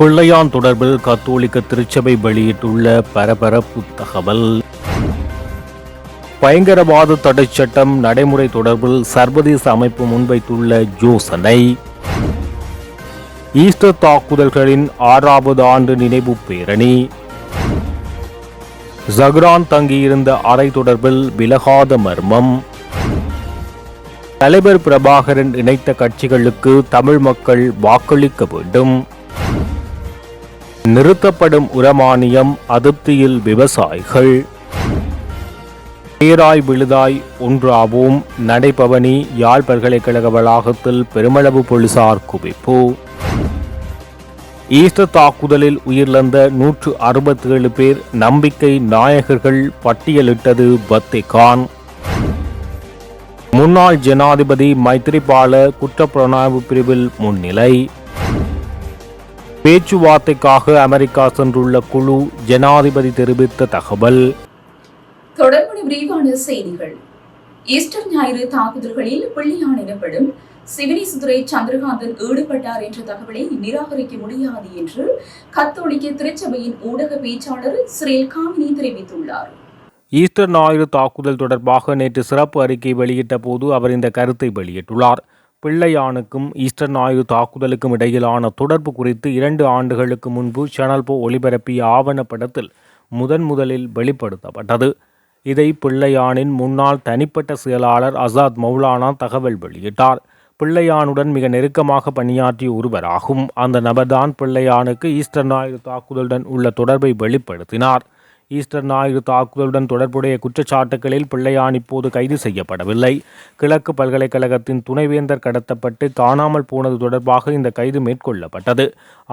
பிள்ளையான் தொடர்பில் கத்தோலிக்க திருச்சபை வெளியிட்டுள்ள பரபரப்பு தகவல். பயங்கரவாத தடை சட்டம் நடைமுறை தொடர்பில் சர்வதேச அமைப்பு முன்வைத்துள்ள யோசனை. ஈஸ்டர் தாக்குதல்களின் ஆறாவது ஆண்டு நினைவு பேரணி. ஜஹ்ரான் தங்கியிருந்த அறை தொடர்பில் விலகாத மர்மம். தலைவர் பிரபாகரன் இணைத்த கட்சிகளுக்கு தமிழ் மக்கள் வாக்களிக்க வேண்டும். நிறுத்தப்படும் உரமானியம் அதிருப்தியில் விவசாயிகள். பேராய் விழுதாய் ஒன்றாவும் நடைபவனி யாழ் பல்கலைக்கழக வளாகத்தில் பெருமளவு போலீசார் குவிப்பு. ஈஸ்டர் தாக்குதலில் உயிரிழந்த நூற்று அறுபத்தேழு பேர் நம்பிக்கை நாயகர்கள் பட்டியலிட்டது வத்திகான் முன்னாள் ஜனாதிபதி மைத்திரிபால குற்றப்புலனாய்வு பிரிவில் முன்னிலை. பேச்சுவார்த்தைக்காக அமெரிக்கா சென்றுள்ள குழு ஜனாதிபதி தெரிவித்த தகவல். தொடர்புடைய விரிவான செய்திகள். ஈஸ்டர் ஞாயிறு தாக்குதல்களில் பிள்ளையான் எனப்படும் சிவனேசுதுரை சந்திரகாந்தன் ஈடுபட்டார் என்ற தகவலை நிராகரிக்க முடியாது என்று கத்தோலிக்க திருச்சபையின் ஊடக பேச்சாளர் ஸ்ரேல் காமினி தெரிவித்துள்ளார். ஈஸ்டர் ஞாயிறு தாக்குதல் தொடர்பாக நேற்று சிறப்பு அறிக்கை வெளியிட்ட போது அவர் இந்த கருத்தை வெளியிட்டுள்ளார். பிள்ளையானுக்கும் ஈஸ்டர் ஞாயிறு தாக்குதலுக்கும் இடையிலான தொடர்பு குறித்து இரண்டு ஆண்டுகளுக்கு முன்பு சேனல் போ ஒளிபரப்பிய ஆவணப்படத்தில் முதன் முதலில் வெளிப்படுத்தப்பட்டது. இதை பிள்ளையானின் முன்னாள் தனிப்பட்ட செயலாளர் அசாத் மௌலானா தகவல் வெளியிட்டார். பிள்ளையானுடன் மிக நெருக்கமாக பணியாற்றிய ஒருவராகும். அந்த நபர்தான் பிள்ளையானுக்கு ஈஸ்டர் ஞாயிறு தாக்குதலுடன் உள்ள தொடர்பை வெளிப்படுத்தினார். ஈஸ்டர் ஞாயிறு தாக்குதலுடன் தொடர்புடைய குற்றச்சாட்டுகளில் பிள்ளையான் இப்போது கைது செய்யப்படவில்லை. கிழக்கு பல்கலைக்கழகத்தின் துணைவேந்தர் கடத்தப்பட்டு காணாமல் போனது தொடர்பாக இந்த கைது மேற்கொள்ளப்பட்டது.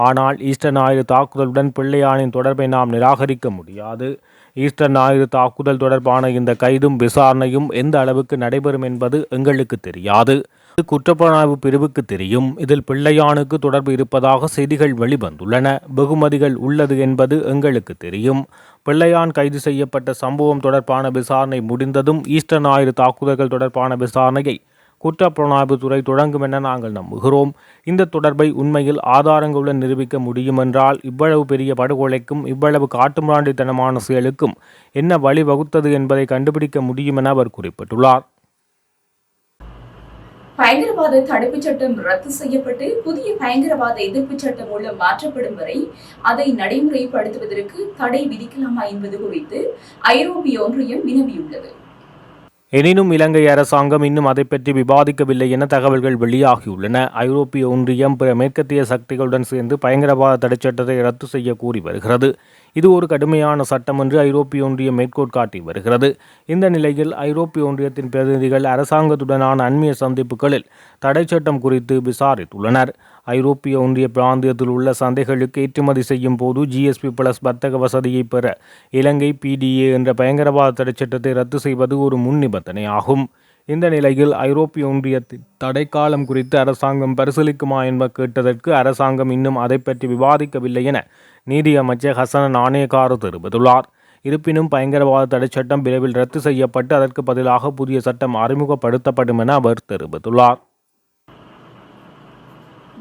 ஆனால் ஈஸ்டர் ஞாயிறு தாக்குதலுடன் பிள்ளையானின் தொடர்பை நாம் நிராகரிக்க முடியாது. ஈஸ்டர் ஞாயிறு தாக்குதல் தொடர்பான இந்த கைதும் விசாரணையும் எந்த அளவுக்கு நடைபெறும் என்பது எங்களுக்கு தெரியாது. குற்றப்புலனாய்வு பிரிவுக்கு தெரியும். இதில் பிள்ளையானுக்கு தொடர்பு இருப்பதாக செய்திகள் வெளிவந்துள்ளன. வெகுமதிகள் உள்ளது என்பது எங்களுக்கு தெரியும். பிள்ளையான் கைது செய்யப்பட்ட சம்பவம் தொடர்பான விசாரணை முடிந்ததும் ஈஸ்டர் ஞாயிறு தாக்குதல்கள் தொடர்பான விசாரணையை குற்றப்புலனாய்வுத்துறை தொடங்கும் என நாங்கள் நம்புகிறோம். இந்த தொடர்பை உண்மையில் ஆதாரங்களுடன் நிரூபிக்க முடியுமென்றால் இவ்வளவு பெரிய படுகொலைக்கும் இவ்வளவு காட்டுமிராண்டித்தனமான செயலுக்கும் என்ன வழிவகுத்தது என்பதை கண்டுபிடிக்க முடியும் என அவர் குறிப்பிட்டுள்ளார். பயங்கரவாத தடுப்புச் சட்டம் ரத்து செய்யப்பட்டு புதிய பயங்கரவாத எதிர்ப்பு சட்டம் மூலம் மாற்றப்படும் வரை அதை நடைமுறைப்படுத்துவதற்கு தடை விதிக்கலாமா என்பது குறித்து ஐரோப்பிய ஒன்றியம் வினவியுள்ளது. எனினும் இலங்கை அரசாங்கம் இன்னும் அதை பற்றி விவாதிக்கவில்லை என தகவல்கள் வெளியாகியுள்ளன. ஐரோப்பிய ஒன்றியம் பிற மேற்கத்திய சக்திகளுடன் சேர்ந்து பயங்கரவாத தடைச்சட்டத்தை ரத்து செய்ய கூறி வருகிறது. இது ஒரு கடுமையான சட்டம் என்று ஐரோப்பிய ஒன்றியம் மேற்கோள் காட்டி வருகிறது. இந்த நிலையில் ஐரோப்பிய ஒன்றியத்தின் பிரதிநிதிகள் அரசாங்கத்துடனான அண்மைய சந்திப்புகளில் தடைச்சட்டம் குறித்து விசாரித்துள்ளனர். ஐரோப்பிய ஒன்றிய பிராந்தியத்தில் உள்ள சந்தைகளுக்கு ஏற்றுமதி செய்யும் போது ஜிஎஸ்பி பிளஸ் வர்த்தக வசதியை பெற இலங்கை பிடிஏ என்ற பயங்கரவாத தடைச்சட்டத்தை ரத்து செய்வது ஒரு முன் நிபந்தனையாகும் இந்த நிலையில் ஐரோப்பிய ஒன்றியத்தின் தடைக்காலம் குறித்து அரசாங்கம் பரிசீலிக்குமா என்ப கேட்டதற்கு அரசாங்கம் இன்னும் அதை பற்றி விவாதிக்கவில்லை என நீதியமைச்சர் ஹசன நாணயக்காரு தெரிவித்துள்ளார். இருப்பினும் பயங்கரவாத தடை சட்டம் விரைவில் ரத்து செய்யப்பட்டு அதற்கு பதிலாக புதிய சட்டம் அறிமுகப்படுத்தப்படும் என அவர் தெரிவித்துள்ளார்.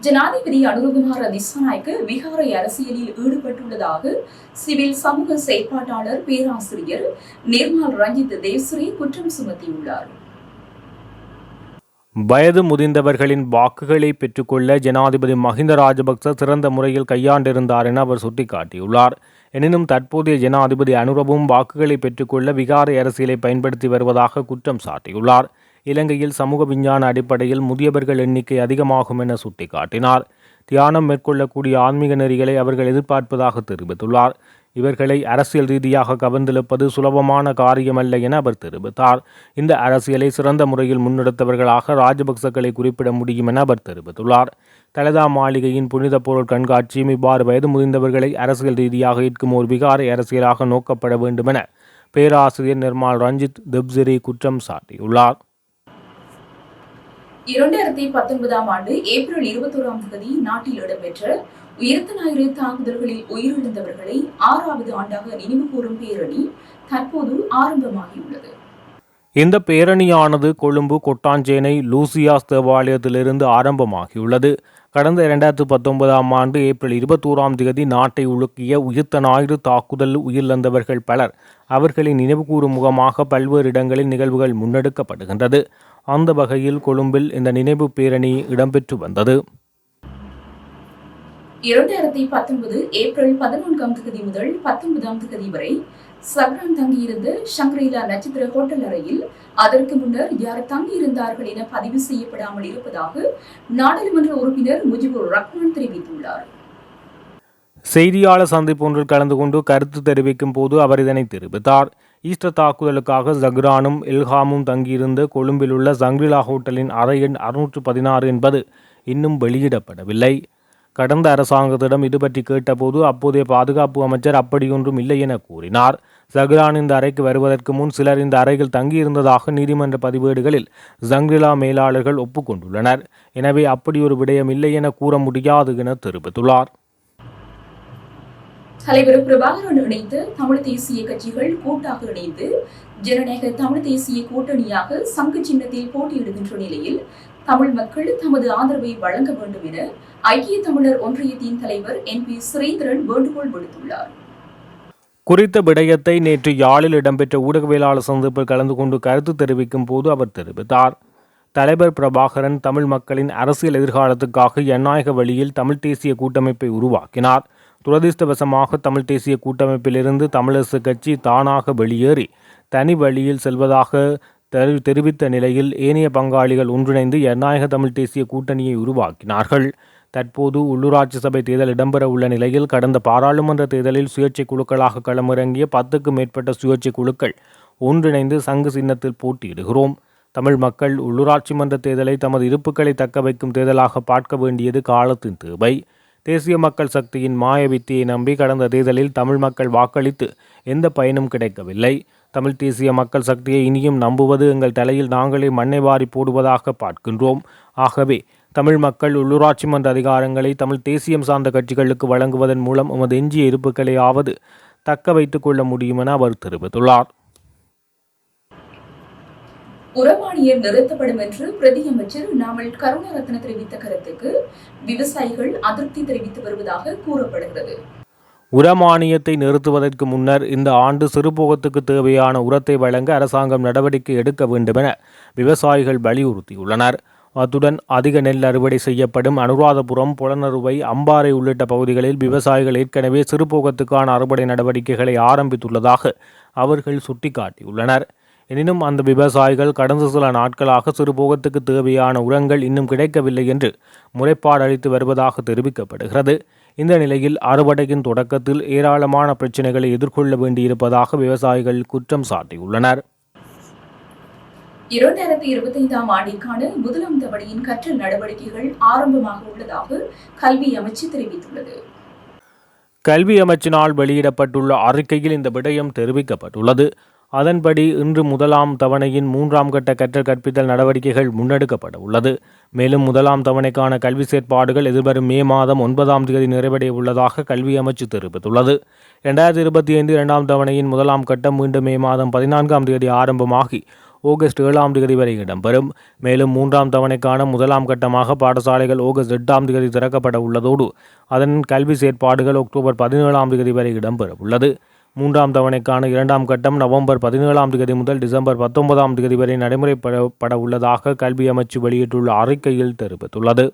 ஜனாதிபதி அனுரகுமார் திசாநாயக்கு விகாரை அரசியலில் ஈடுபட்டுள்ளதாக சிவில் சமூக செயற்பாட்டாளர் பேராசிரியர் நிர்மல் ரஞ்சித் தேவ்ஸ்ரீ குற்றம் சுமத்தியுள்ளார். வயது முதிர்ந்தவர்களின் வாக்குகளை பெற்றுக்கொள்ள ஜனாதிபதி மஹிந்த ராஜபக்ச சிறந்த முறையில் கையாண்டிருந்தார் என அவர் சுட்டிக்காட்டியுள்ளார். எனினும் தற்போதைய ஜனாதிபதி அனுரவும் வாக்குகளை பெற்றுக்கொள்ள விகாரை அரசியலை பயன்படுத்தி வருவதாக குற்றம் சாட்டியுள்ளார். இலங்கையில் சமூக விஞ்ஞான அடிப்படையில் முதியவர்கள் எண்ணிக்கை அதிகமாகும் என சுட்டிக்காட்டினார். தியானம் மேற்கொள்ளக்கூடிய ஆன்மீக நெறிகளை அவர்கள் எதிர்பார்ப்பதாக தெரிவித்துள்ளார். இவர்களை அரசியல் ரீதியாக கவர்ந்தெழுப்பது சுலபமான காரியமல்ல என அவர் தெரிவித்தார். இந்த அரசியலை சிறந்த முறையில் முன்னெடுத்தவர்களாக ராஜபக்சக்களை குறிப்பிட முடியும் என அவர் தெரிவித்துள்ளார். தலதா மாளிகையின் புனித பொருள் கண்காட்சியும் இவ்வாறு வயது முதிர்ந்தவர்களை அரசியல் ரீதியாக ஈர்க்கும் ஒரு விகாரை அரசியலாக நோக்கப்பட வேண்டும் என பேராசிரியர் நிர்மால் ரஞ்சித் தெப்சிரி குற்றம் சாட்டியுள்ளார். இரண்டாயிரத்தி பத்தொன்பதாம் ஆண்டு ஏப்ரல் இருபத்தோராம் தேதி நாட்டில் இடம்பெற்ற உயிர்த்த ஞாயிறு தாக்குதல்களில் உயிரிழந்தவர்களை ஆறாவது ஆண்டாக நினைவு கூறும் பேரணி தற்போது ஆரம்பமாகியுள்ளது. இந்த பேரணியானது கொழும்பு கொட்டாஞ்சேனை லூசியாஸ் தேவாலயத்திலிருந்து ஆரம்பமாகியுள்ளது. கடந்த இரண்டாயிரத்து பத்தொன்பதாம் ஆண்டு ஏப்ரல் இருபத்தோராம் தேதி நாட்டை உலுக்கிய உயிர்த்த ஞாயிறு தாக்குதல் உயிரிழந்தவர்கள் பலர் அவர்களின் நினைவுகூறும் முகமாக பல்வேறு இடங்களில் நிகழ்வுகள் முன்னெடுக்கப்படுகின்றது. அந்த வகையில் கொழும்பில் இந்த நினைவு பேரணி இடம்பெற்று வந்தது. இரண்டாயிரத்தி பத்தொன்பது ஏப்ரல் பதினான்காம் தேதி முதல் பத்தொன்பதாம் தேதி வரை சக்ரான் தங்கியிருந்த ஷங்க்ரீலா நட்சத்திர ஹோட்டல் அறையில் அதற்கு முன்னர் யார் தங்கியிருந்தார்கள் என பதிவு செய்யப்படாமல் இருப்பதாக நாடாளுமன்ற உறுப்பினர் முஜிபுர் ரஹ்மான் தெரிவித்துள்ளார். செய்தியாளர் சந்திப்பு ஒன்றில் கலந்து கொண்டு கருத்து தெரிவிக்கும் போது அவர் இதனை தெரிவித்தார். ஈஸ்டர் தாக்குதலுக்காக ஜக்ரானும் இல்ஹாமும் தங்கியிருந்த கொழும்பிலுள்ள சங்கிலா ஹோட்டலின் அறை எண் அறுநூற்று பதினாறு என்பது இன்னும் வெளியிடப்படவில்லை. கடந்த அரசாங்கத்திடம் இது பற்றி கேட்டபோது அப்போதைய பாதுகாப்பு அமைச்சர் அப்படியொன்றும் இல்லை என கூறினார். ஜஹ்ரான் இந்த அறைக்கு வருவதற்கு முன் சிலர் இந்த அறையில் தங்கியிருந்ததாக நீதிமன்ற பதிவேடுகளில் ஜங்ரிலா மேலாளர்கள் ஒப்புக்கொண்டுள்ளனர். எனவே அப்படி ஒரு விடயம் இல்லை என கூற முடியாது என தெரிவித்துள்ளார். தலைவர் பிரபாகரன் இணைத்து தமிழ் தேசிய கட்சிகள் கூட்டாக இணைந்து ஜனநாயக தமிழ் தேசிய கூட்டணியாக சங்கு சின்னத்தில் போட்டியிடுகின்ற நிலையில் தமிழ் மக்கள் தமது ஆதரவை வழங்க வேண்டும் என ஐக்கிய தமிழர் ஒன்றியத்தின் தலைவர் என் பி சுரேந்திரன் வேண்டுகோள் விடுத்துள்ளார். குறித்த விடயத்தை நேற்று யாழில் இடம்பெற்ற ஊடகவியலாளர் சந்திப்பில் கலந்து கொண்டு கருத்து தெரிவிக்கும் போது அவர் தெரிவித்தார். தலைவர் பிரபாகரன் தமிழ் மக்களின் அரசியல் எதிர்காலத்துக்காக ஜனநாயக வழியில் தமிழ் தேசிய கூட்டமைப்பை உருவாக்கினார். துரதிர்ஷ்டவசமாக தமிழ் தேசிய கூட்டமைப்பிலிருந்து தமிழரசு கட்சி தானாக வெளியேறி தனி வழியில் செல்வதாக தெரி- தெரிவித்த நிலையில் ஏனைய பங்காளிகள் ஒன்றிணைந்து ஜனநாயக தமிழ் தேசிய கூட்டணியை உருவாக்கினார்கள். தற்போது உள்ளூராட்சி சபை தேர்தல் இடம்பெற உள்ள நிலையில் கடந்த பாராளுமன்ற தேர்தலில் சுயேட்சை குழுக்களாக களமிறங்கிய பத்துக்கும் மேற்பட்ட சுயேட்சை குழுக்கள் ஒன்றிணைந்து சங்கு சின்னத்தில் போட்டியிடுகிறோம். தமிழ் மக்கள் உள்ளூராட்சி மன்ற தேர்தலை தமது இருப்புக்களை தக்க வைக்கும் தேர்தலாக பார்க்க வேண்டியது காலத்தின் தேவை. தேசிய மக்கள் சக்தியின் மாய வித்தியை நம்பி கடந்த தேர்தலில் தமிழ் மக்கள் வாக்களித்து எந்த பயனும் கிடைக்கவில்லை. தமிழ் தேசிய மக்கள் சக்தியை இனியும் நம்புவது எங்கள் தலையில் நாங்களே மண்ணை வாரி போடுவதாக பார்க்கின்றோம். ஆகவே தமிழ் மக்கள் உள்ளூராட்சி மன்ற அதிகாரங்களை தமிழ் தேசியம் சார்ந்த கட்சிகளுக்கு வழங்குவதன் மூலம் எமது எஞ்சிய இருப்புக்களையாவது தக்க வைத்துக் கொள்ள முடியும் என அவர் தெரிவித்துள்ளார். உரமானியர் நிறுத்தப்படும் என்று பிரதியமைச்சர் நாமல் கருணாரத்ன தெரிவித்த கருத்துக்கு விவசாயிகள் அதிருப்தி தெரிவித்து வருவதாக கூறப்படுகிறது. உரமானியத்தை நிறுத்துவதற்கு முன்னர் இந்த ஆண்டு சிறுபோகத்துக்கு தேவையான உரத்தை வழங்க அரசாங்கம் நடவடிக்கை எடுக்க வேண்டும் என விவசாயிகள் வலியுறுத்தியுள்ளனர். அத்துடன் அதிக நெல் அறுவடை செய்யப்படும் அனுராதபுரம் புலனறுவை அம்பாறை உள்ளிட்ட பகுதிகளில் விவசாயிகள் ஏற்கனவே சிறுபோகத்துக்கான அறுவடை நடவடிக்கைகளை ஆரம்பித்துள்ளதாக அவர்கள் சுட்டிக்காட்டியுள்ளனர். எனினும் அந்த விவசாயிகள் கடந்த சில நாட்களாக சிறுபோகத்துக்கு தேவையான உரங்கள் இன்னும் கிடைக்கவில்லை என்று முறைப்பாடு அளித்து வருவதாக தெரிவிக்கப்படுகிறது. இந்த நிலையில் அறுவடையின் தொடக்கத்தில் ஏராளமான பிரச்சினைகளை எதிர்கொள்ள வேண்டியிருப்பதாக விவசாயிகள் குற்றம் சாட்டியுள்ளனர். இரண்டாயிரத்தி இருபத்தி ஐந்தாம் ஆண்டிற்கான முதலாம் தவணையின் கற்றல் நடவடிக்கைகள் ஆரம்பமாக உள்ளதாக கல்வி அமைச்சு தெரிவித்துள்ளது. கல்வி அமைச்சினால் வெளியிடப்பட்டுள்ள அறிக்கையில் இந்த விடயம் தெரிவிக்கப்பட்டுள்ளது. அதன்படி இன்று முதலாம் தவணையின் மூன்றாம் கட்ட கற்றல் கற்பித்தல் நடவடிக்கைகள் முன்னெடுக்கப்பட உள்ளது. மேலும் முதலாம் தவணைக்கான கல்வி செயற்பாடுகள் எதிர்வரும் மே மாதம் ஒன்பதாம் தேதி நிறைவடைய உள்ளதாக கல்வி அமைச்சு தெரிவித்துள்ளது. இரண்டாயிரத்தி இருபத்தி ஐந்து இரண்டாம் தவணையின் முதலாம் கட்டம் மீண்டும் மே மாதம் பதினான்காம் தேதி ஆரம்பமாகி ஆகஸ்ட் ஏழாம் தேதி வரை இடம்பெறும். மேலும் மூன்றாம் தவணைக்கான முதலாம் கட்டமாக பாடசாலைகள் ஆகஸ்ட் எட்டாம் தேதி திறக்கப்பட உள்ளதோடு அதன் கல்வி செயற்பாடுகள் அக்டோபர் பதினேழாம் தேதி வரை இடம்பெற உள்ளது. மூன்றாம் தவணைக்கான இரண்டாம் கட்டம் நவம்பர் பதினேழாம் தேதி முதல் டிசம்பர் பத்தொன்பதாம் தேதி வரை நடைமுறைப்பட உள்ளதாக கல்வி அமைச்சு வெளியிட்டுள்ள அறிக்கையில் தெரிவித்துள்ளது.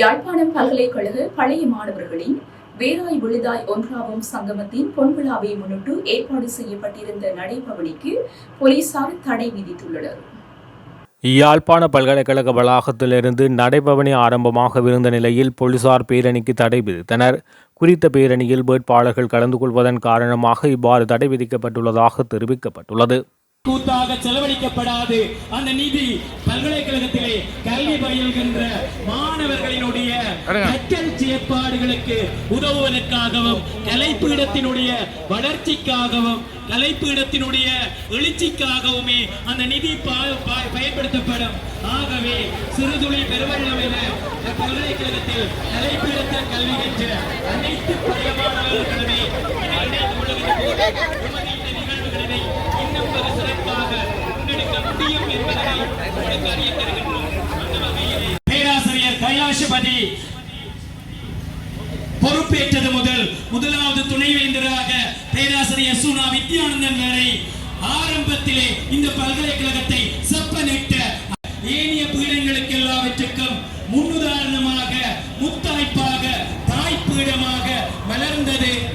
யாழ்ப்பாணம் பல்கலைக்கழக பழைய மாணவர்களின் வேராய் விழுதாய் ஒன்றாவும் சங்கமத்தின் பொன்விழாவை முன்னிட்டு ஏற்பாடு செய்யப்பட்டிருந்த நடைபவனிக்கு போலீசார் தடை விதித்துள்ளனர். யாழ்ப்பாண பல்கலைக்கழக வளாகத்திலிருந்து நடைபவனி ஆரம்பமாகவிருந்த நிலையில் போலீசார் பேரணிக்கு தடை விதித்தனர். குறித்த பேரணியில் வேட்பாளர்கள் கலந்து கொள்வதன் காரணமாக இவ்வாறு தடை விதிக்கப்பட்டுள்ளதாக தெரிவிக்கப்பட்டுள்ளது. கூத்தாக செலவழிக்கப்படாது. அந்த நிதி பல்கலைக்கழகத்திலே கல்வி பயில்கின்ற மாணவர்களினுடைய கற்றல் செயற்பாடுகளுக்கு உதவுவதற்காகவும் கலைப்பீடத்தினுடைய வளர்ச்சிக்காகவும் கலைப்பீடத்தினுடைய எழுச்சிக்காகவுமே அந்த நிதி பயன்படுத்தப்படும். ஆகவே சிறுதுளி பெருவெள்ளம் என பல்கலைக்கழகத்தில் கலைப்பீடத்தில் கல்வி கற்ற அனைத்து பழைய மாணவர்களுமே இதை சிறப்பாக முன்னெடுக்க முடியும் என்பதனை உங்களுக்கு அறியத் தருகின்றோம். பேராசிரியர் கைலாசபதி பொறுப்பேற்றது முதல் முதலாவது துணைவேந்தராக பேராசிரியர் சுனா வித்யானந்தன் வரை ஆரம்பத்திலே இந்த பல்கலைக்கழகத்தை செப்பனிட்ட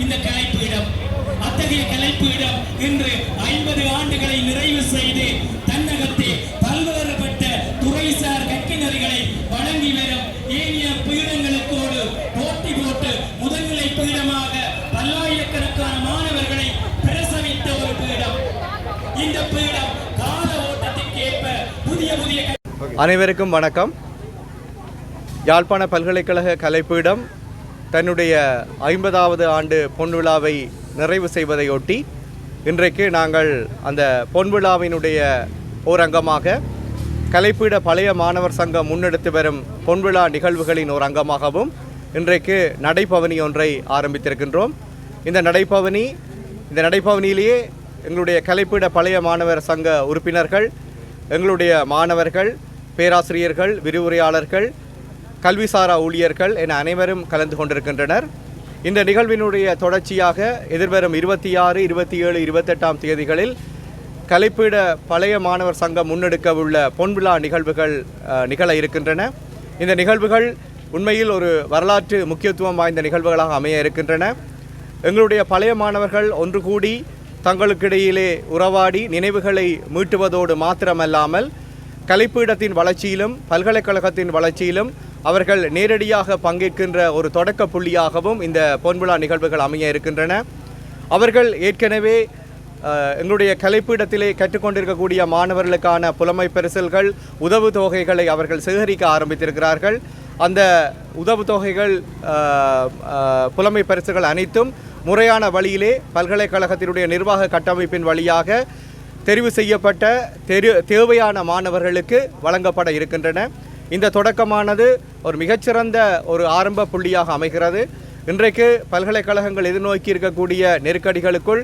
இந்த கலைப்பு இடம் அத்தகைய கலைப்பு இடம் இன்று ஐம்பது ஆண்டுகளை நிறைவு செய்து தன்னகத்தே பல்வேறுபட்ட துறைசார் கற்கிணறிகளை வழங்கி வரும் ஏனைய பீடங்களுக்கோடு போட்டி போட்டு முதல்நிலை பீடமாக பல்லாயிரக்கணக்கான மாணவர்களை பிரசவித்த ஒரு பீடம். இந்த பீடம் கால ஓட்டத்திற்கு ஏற்ப புதிய புதிய அனைவருக்கும் வணக்கம். யாழ்ப்பாண பல்கலைக்கழக கலைப்பீடம் தன்னுடைய ஐம்பதாவது ஆண்டு பொன்விழாவை நிறைவு செய்வதையொட்டி இன்றைக்கு நாங்கள் அந்த பொன்விழாவினுடைய ஓர் அங்கமாக கலைப்பீட பழைய மாணவர் சங்கம் முன்னெடுத்து வரும் பொன்விழா நிகழ்வுகளின் ஒரு அங்கமாகவும் இன்றைக்கு நடைபவனி ஒன்றை ஆரம்பித்திருக்கின்றோம். இந்த நடைபவனி இந்த நடைபவனியிலேயே எங்களுடைய கலைப்பீட பழைய மாணவர் சங்க உறுப்பினர்கள் எங்களுடைய மாணவர்கள் பேராசிரியர்கள் விரிவுரையாளர்கள் கல்விசாரா ஊழியர்கள் என அனைவரும் கலந்து கொண்டிருக்கின்றனர். இந்த நிகழ்வினுடைய தொடர்ச்சியாக எதிர்வரும் இருபத்தி ஆறு இருபத்தி ஏழு இருபத்தெட்டாம் தேதிகளில் கலைப்பீட பழைய மாணவர் சங்கம் முன்னெடுக்க உள்ள பொன்விழா நிகழ்வுகள் நிகழ இருக்கின்றன. இந்த நிகழ்வுகள் உண்மையில் ஒரு வரலாற்று முக்கியத்துவம் வாய்ந்த நிகழ்வுகளாக அமைய இருக்கின்றன. எங்களுடைய பழைய மாணவர்கள் ஒன்று கூடி தங்களுக்கிடையிலே உறவாடி நினைவுகளை மீட்டுவதோடு மாத்திரமல்லாமல் கலைப்பீடத்தின் வளர்ச்சியிலும் பல்கலைக்கழகத்தின் வளர்ச்சியிலும் அவர்கள் நேரடியாக பங்கேற்கின்ற ஒரு தொடக்க புள்ளியாகவும் இந்த பொன்விழா நிகழ்வுகள் அமைய இருக்கின்றன. அவர்கள் ஏற்கனவே எங்களுடைய கலைப்பீடத்திலே கற்றுக்கொண்டிருக்கக்கூடிய மாணவர்களுக்கான புலமை பரிசல்கள் உதவு தொகைகளை அவர்கள் சேகரிக்க ஆரம்பித்திருக்கிறார்கள். அந்த உதவு தொகைகள் புலமை பரிசுகள் அனைத்தும் முறையான வழியிலே பல்கலைக்கழகத்தினுடைய நிர்வாக கட்டமைப்பின் வழியாக தெரிவு செய்யப்பட்ட தெரு தேவையான மாணவர்களுக்கு வழங்கப்பட இருக்கின்றன. இந்த தொடக்கமானது ஒரு மிகச்சிறந்த ஒரு ஆரம்ப புள்ளியாக அமைகிறது. இன்றைக்கு பல்கலைக்கழகங்கள் எதிர்நோக்கி இருக்கக்கூடிய நெருக்கடிகளுக்குள்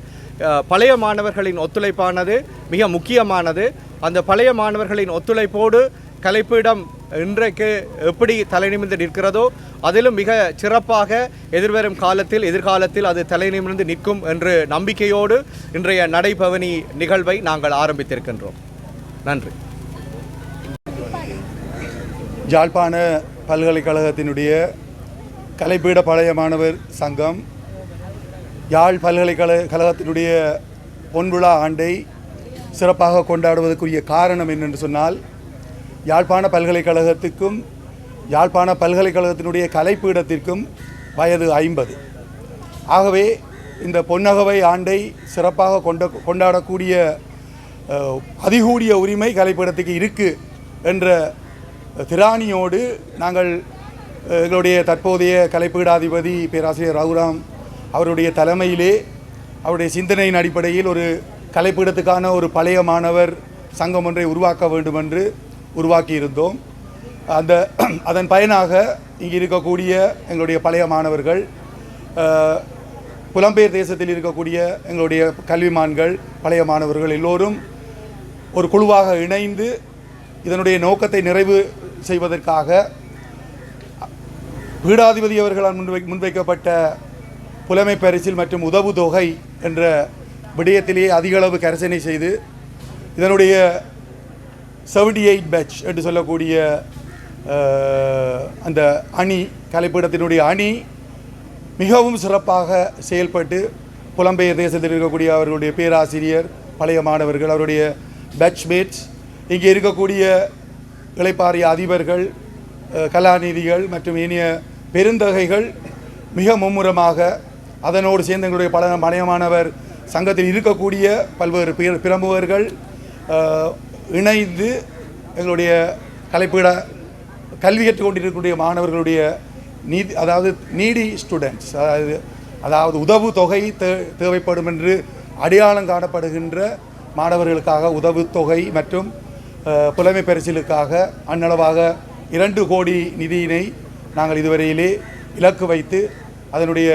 பழைய மாணவர்களின் ஒத்துழைப்பானது மிக முக்கியமானது. அந்த பழைய மாணவர்களின் ஒத்துழைப்போடு கலைப்பிடம் இன்றைக்கு எப்படி தலைநிமிர்ந்து நிற்கிறதோ அதிலும் மிக சிறப்பாக எதிர்வரும் காலத்தில் எதிர்காலத்தில் அது தலைநிமிர்ந்து நிற்கும் என்று நம்பிக்கையோடு இன்றைய நடைபவனி நிகழ்வை நாங்கள் ஆரம்பித்திருக்கின்றோம். நன்றி. ஜாழ்ப்பாண பல்கலைக்கழகத்தினுடைய கலைப்பீட பழைய மாணவர் சங்கம் யாழ் பல்கலைக்கழக கழகத்தினுடைய பொன்விழா ஆண்டை சிறப்பாக கொண்டாடுவதற்குரிய காரணம் என்னென்று சொன்னால் யாழ்ப்பாண பல்கலைக்கழகத்துக்கும் யாழ்ப்பாண பல்கலைக்கழகத்தினுடைய கலைப்பீடத்திற்கும் வயது ஐம்பது. ஆகவே இந்த பொன்னகவை ஆண்டை சிறப்பாக கொண்ட கொண்டாடக்கூடிய அதிகூடிய உரிமை கலைப்பீடத்துக்கு இருக்குது என்ற திராணியோடு நாங்கள் எங்களுடைய தற்போதைய கலைப்பீடாதிபதி பேராசிரியர் ரகுராம் அவருடைய தலைமையிலே அவருடைய சிந்தனையின் அடிப்படையில் ஒரு கலைப்பீடத்துக்கான ஒரு பழைய மாணவர் சங்கம் ஒன்றை உருவாக்க வேண்டும் என்று உருவாக்கியிருந்தோம். அந்த அதன் பயனாக இங்கே இருக்கக்கூடிய எங்களுடைய பழைய மாணவர்கள் புலம்பெயர் தேசத்தில் இருக்கக்கூடிய எங்களுடைய கல்விமான்கள் பழைய மாணவர்கள் எல்லோரும் ஒரு குழுவாக இணைந்து இதனுடைய நோக்கத்தை நிறைவு செய்வதற்காக பீடாதிபதி அவர்களால் முன்வை முன்வைக்கப்பட்ட புலமை பரிசில் மற்றும் உதவு தொகை என்ற விடயத்திலேயே அதிகளவு கரிசனை செய்து இதனுடைய செவன்டி எயிட் பேட்ச் என்று சொல்லக்கூடிய அந்த அணி கலைப்பீடத்தினுடைய அணி மிகவும் சிறப்பாக செயல்பட்டு புலம்பெயர் தேசத்தில் இருக்கக்கூடிய அவர்களுடைய பேராசிரியர் பழைய மாணவர்கள் அவருடைய பேட்ச்மேட்ஸ் இங்கே இருக்கக்கூடிய இளைப்பாறிய அதிபர்கள் கலாநிதிகள் மற்றும் இனிய பெருந்தகைகள் மிக மும்முரமாக அதனோடு சேர்ந்து எங்களுடைய பல மனையமானவர் சங்கத்தில் இருக்கக்கூடிய பல்வேறு பிற பிரமுகர்கள் இணைந்து எங்களுடைய கலைப்பீட கல்வி கற்றுக்கொண்டிருக்கக்கூடிய மாணவர்களுடைய நீதி அதாவது நீடி ஸ்டூடெண்ட்ஸ் அதாவது அதாவது உதவு தொகை தே தேவைப்படும் என்று அடையாளம் காணப்படுகின்ற மாணவர்களுக்காக உதவு தொகை மற்றும் புலமை பரிசிலுக்காக அன்னளவாக இரண்டு கோடி நிதியினை நாங்கள் இதுவரையிலே இலக்கு வைத்து அதனுடைய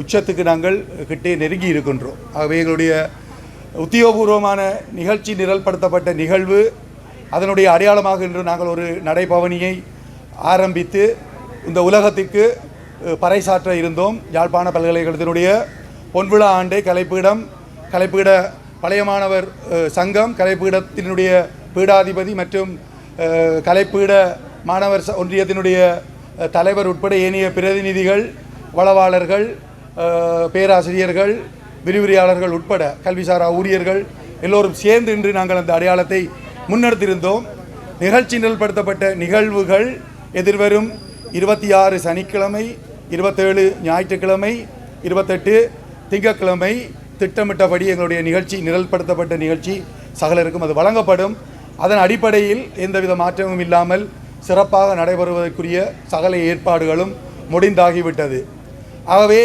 உச்சத்துக்கு நாங்கள் கிட்டே நெருங்கி இருக்கின்றோம். ஆகவே எங்களுடைய உத்தியோகபூர்வமான நிகழ்ச்சி நிரல்படுத்தப்பட்ட நிகழ்வு அதனுடைய அடையாளமாக இன்று நாங்கள் ஒரு நடைபவனியை ஆரம்பித்து இந்த உலகத்திற்கு பறைசாற்ற இருந்தோம். யாழ்ப்பாண பல்கலைக்கழகத்தினுடைய பொன்விழா ஆண்டை கலைப்பீடம் கலைப்பீட பழைய மாணவர் சங்கம் கலைப்பீடத்தினுடைய பீடாதிபதி மற்றும் கலைப்பீட மாணவர் ச- ஒன்றியத்தினுடைய தலைவர் உட்பட ஏனைய பிரதிநிதிகள் வளவாளர்கள் பேராசிரியர்கள் விரிவுரையாளர்கள் உட்பட கல்விசாரா ஊழியர்கள் எல்லோரும் சேர்ந்து இன்று நாங்கள் அந்த அடையாளத்தை முன்னெடுத்திருந்தோம். நிகழ்ச்சி நிரல்படுத்தப்பட்ட நிகழ்வுகள் எதிர்வரும் இருபத்தி ஆறு சனிக்கிழமை இருபத்தேழு ஞாயிற்றுக்கிழமை இருபத்தெட்டு திங்கக்கிழமை திட்டமிட்டபடி எங்களுடைய நிகழ்ச்சி நிரல்படுத்தப்பட்ட நிகழ்ச்சி சகலருக்கும் அது வழங்கப்படும். அதன் அடிப்படையில் எந்தவித மாற்றமும் இல்லாமல் சிறப்பாக நடைபெறுவதற்குரிய சகல ஏற்பாடுகளும் முடிந்தாகிவிட்டது. ஆகவே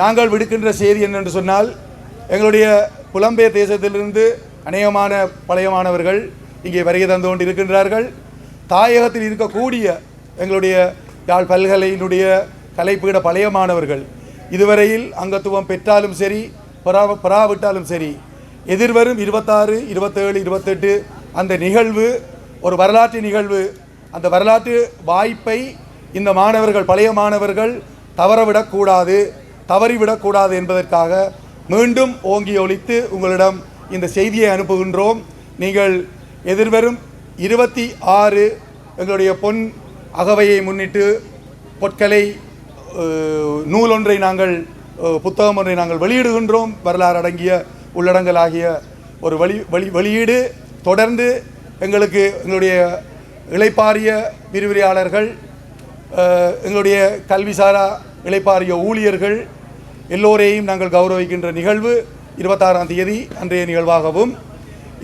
நாங்கள் விடுக்கின்ற செய்தி என்னென்று சொன்னால் எங்களுடைய புலம்பெயர் தேசத்திலிருந்து அநேகமான பழைய மாணவர்கள் இங்கே வருகை தந்து கொண்டு இருக்கின்றார்கள் தாயகத்தில் இருக்கக்கூடிய எங்களுடைய யாழ் பல்கலையினுடைய கலைப்பீட பழைய மாணவர்கள் இதுவரையில் அங்கத்துவம் பெற்றாலும் சரி பெறா பெறாவிட்டாலும் சரி எதிர்வரும் இருபத்தாறு இருபத்தேழு இருபத்தெட்டு அந்த நிகழ்வு ஒரு வரலாற்று நிகழ்வு. அந்த வரலாற்று வாய்ப்பை இந்த மாணவர்கள் பழைய மாணவர்கள் தவறவிடக்கூடாது தவறிவிடக்கூடாது என்பதற்காக மீண்டும் ஓங்கி ஒழித்து உங்களிடம் இந்த செய்தியை அனுப்புகின்றோம். நீங்கள் எதிர்வரும் இருபத்தி ஆறு எங்களுடைய பொன் அகவையை முன்னிட்டு பொற்களை நூல் ஒன்றை நாங்கள் புத்தகம் ஒன்றை நாங்கள் வெளியிடுகின்றோம். வரலாறு அடங்கிய உள்ளடங்கலாகிய ஒரு வழி வழி வெளியீடு தொடர்ந்து எங்களுக்கு எங்களுடைய இளைப்பாரிய விரிவுரையாளர்கள் எங்களுடைய கல்விசாரா இளைப்பாரிய ஊழியர்கள் எல்லோரையும் நாங்கள் கௌரவிக்கின்ற நிகழ்வு இருபத்தாறாம் தேதி அன்றைய நிகழ்வாகவும்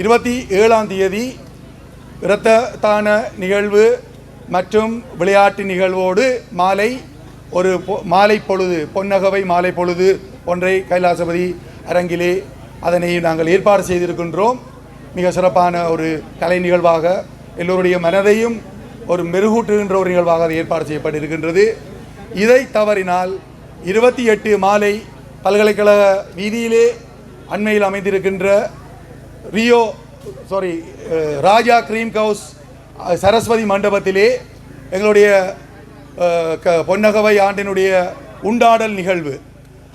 இருபத்தி ஏழாம் தேதி இரத்த தான நிகழ்வு மற்றும் விளையாட்டு நிகழ்வோடு மாலை ஒரு பொ- மாலை பொழுது பொன்னகவை மாலை பொழுது ஒன்றை கைலாசபதி அரங்கிலே அதனை நாங்கள் ஏற்பாடு செய்திருக்கின்றோம். மிக சிறப்பான ஒரு கலை நிகழ்வாக எல்லோருடைய மனதையும் ஒரு மெருகூட்டுகின்ற ஒரு நிகழ்வாக அது ஏற்பாடு செய்யப்பட்டிருக்கின்றது. இதை தவறினால் இருபத்தி எட்டு மாலை பல்கலைக்கழக வீதியிலே அண்மையில் அமைந்திருக்கின்ற Rio sorry Raja cream house Saraswathi மண்டபத்திலே எங்களுடைய க- பொன்னகவை ஆண்டினுடைய உண்டாடல் நிகழ்வு.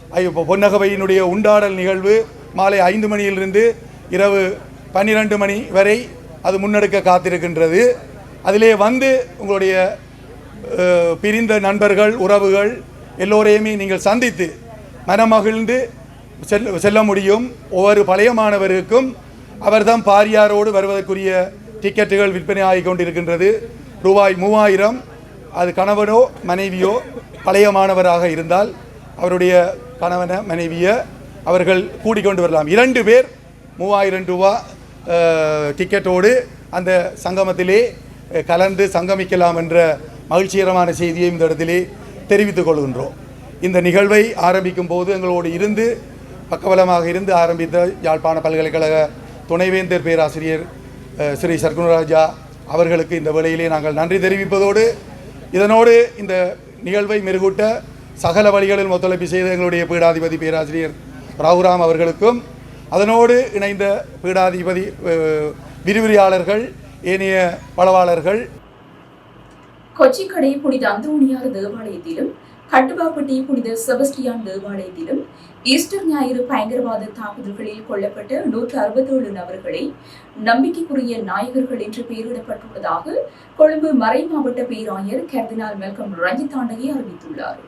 ஐ- பொன்னகவையினுடைய உண்டாடல் நிகழ்வு மாலை ஐந்து மணியிலிருந்து இரவு பன்னிரெண்டு மணி வரை அது முன்னெடுக்க காத்திருக்கின்றது. அதிலே வந்து உங்களுடைய பிரிந்த நண்பர்கள் உறவுகள் எல்லோரையுமே நீங்கள் சந்தித்து மனமகிழ்ந்து செல் செல்ல முடியும். ஒவ்வொரு பழைய மாணவருக்கும் அவர்தான் பாரியாரோடு வருவதற்குரிய டிக்கெட்டுகள் விற்பனை ஆகிக் கொண்டிருக்கின்றது ரூபாய் மூவாயிரம் அது கணவனோ மனைவியோ பழைய மாணவராக இருந்தால் அவருடைய கணவனை மனைவியை அவர்கள் கூடிக்கொண்டு வரலாம். இரண்டு பேர் மூவாயிரம் ரூபா டிக்கெட்டோடு அந்த சங்கமத்திலே கலந்து சங்கமிக்கலாம் என்ற மகிழ்ச்சிகரமான செய்தியை இந்த இடத்திலே தெரிவித்துக் கொள்கின்றோம். இந்த நிகழ்வை ஆரம்பிக்கும் போது எங்களோடு இருந்து பக்கபலமாக இருந்து ஆரம்பித்த யாழ்ப்பாண பல்கலைக்கழக துணைவேந்தர் பேராசிரியர் ஸ்ரீ சர்க்குணராஜா அவர்களுக்கு இந்த வேளையிலே நாங்கள் நன்றி தெரிவிப்பதோடு இதனோடு இந்த நிகழ்வை மெருகூட்ட சகல வழிகளில் ஒத்துழைப்பு செய்த எங்களுடைய பீடாதிபதி பேராசிரியர் ராகுராம் அவர்களுக்கும் அதனோடு இணைந்த பீடாதிபதி அஹ், விரிவுரையாளர்கள் ஏனைய பலவாளர்கள் கொச்சிக்கடை புனித அந்தோணியார் தேவாலயத்திலும் கட்டுவாப்பட்டி புனித செபஸ்டியான் தேவாலயத்திலும் ஈஸ்டர் ஞாயிறு பயங்கரவாத தாக்குதல்களில் கொல்லப்பட்ட நூற்று அறுபத்தேழு நபர்களை நம்பிக்கைக்குரிய நாயகர்கள் என்று பெயரிடப்பட்டுள்ளதாக கொழும்பு மறை மாவட்ட பேராயர் கர்தினால் மெல்கம் ரஞ்சித் ஆண்டகி அறிவித்துள்ளார்.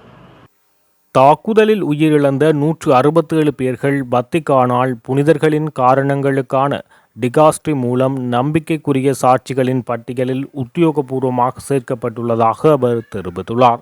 தாக்குதலில் உயிரிழந்த நூற்று அறுபத்தேழு பேர்கள் வத்திக்கானால் புனிதர்களின் காரணங்களுக்கான டிகாஸ்ட்ரி மூலம் நம்பிக்கைக்குரிய சாட்சிகளின் பட்டியலில் உத்தியோகபூர்வமாக சேர்க்கப்பட்டுள்ளதாக அவர் தெரிவித்துள்ளார்.